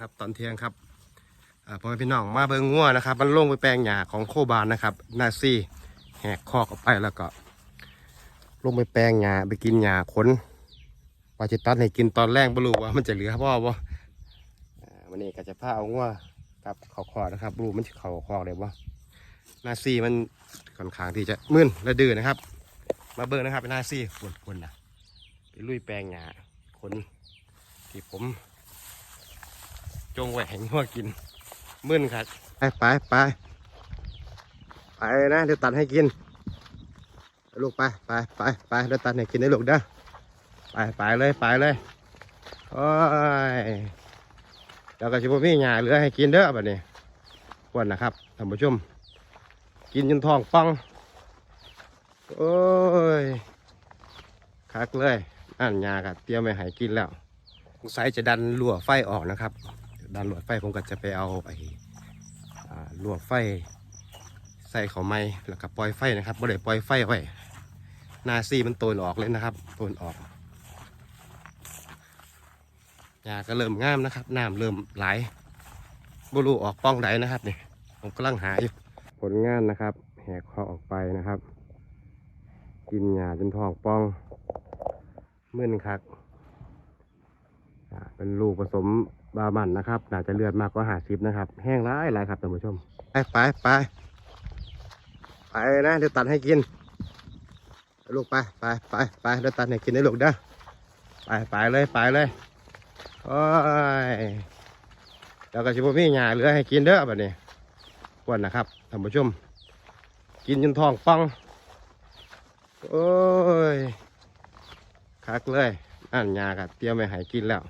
ครับตอนเที่ยงครับพ่อแม่พี่น้องมาเบิงงัวนะครับ มันลงไปแปลงหญ้าของโคบานนะครับนาซี่แหกคอกออกไปแล้วก็ ลงไปแปลงหญ้าไปกินหญ้าขนปาจิตัดให้กินตอนแรกไม่รู้ว่ามันจะเหลือพ่อบ่อ่าวันนี้ก็จะพาเอางัวกับเขาคอนะครับรูมันจะเขาคอกได้บ่นาซี่มันค่อนข้างที่จะมึนและดื้อนะครับ มาเบิ่งนะครับนาซี่คนๆนะไปลุยแปลงหญ้าขนที่ผม จงแหวงหัวกิน มึนครับไปไปไปไปนะเดี๋ยวตัดให้กิน ลูกไปไปไปไปเดี๋ยวตัดให้กินได้ลูกเด้อไปไปเลยไปเลยโอ้ยเดี๋ยวก็ชิบมีหญ้าเหลือให้กินเด้อแบบนี้ควรนะครับท่านผู้ชม กินจนท้องป่องโอ้ยคักเลยอันหญ้าก็เตรียมไว้ให้กินแล้วสงสัยจะดันรั่วไฟออกนะครับ ด้านหลวดไฟผมก็จะไปเอาไอ้อ่าลวดไฟใส่เขาไม้แล้วก็ปล่อยไฟนะครับบ่ได้ปล่อยไฟไว้นาซีมันโตนออกเลยนะครับโตนออกหญ้าก็เริ่มงามนะครับน้ำเริ่มไหลบรูออกป้องไหนนะครับนี่ผมกำลังหาอยู่ผลงานนะครับแหกคอออกไปนะครับ กินหญ้าจนท้องป้องมึนคัก เป็นลูกผสมบามันนะครับน่าจะเลือดมากกว่าหาสิบนะครับ แห้งร้ายหลายครับท่านผู้ชม ไปไปไปไปนะเดี๋ยวตัดให้กิน ลูกไปไปไปไปเดี๋ยวตัดให้กินได้ลูกเด้อไปไปเลยไปเลยโอ้ยเดี๋ยวก็ชิบมีหญ้าเหลือให้กินเด้อแบบนี้ควรนะครับท่านผู้ชม กินจนท้องป่องโอ้ยคักเลยอันหญ้าก็เตรียมไว้ให้กินแล้ว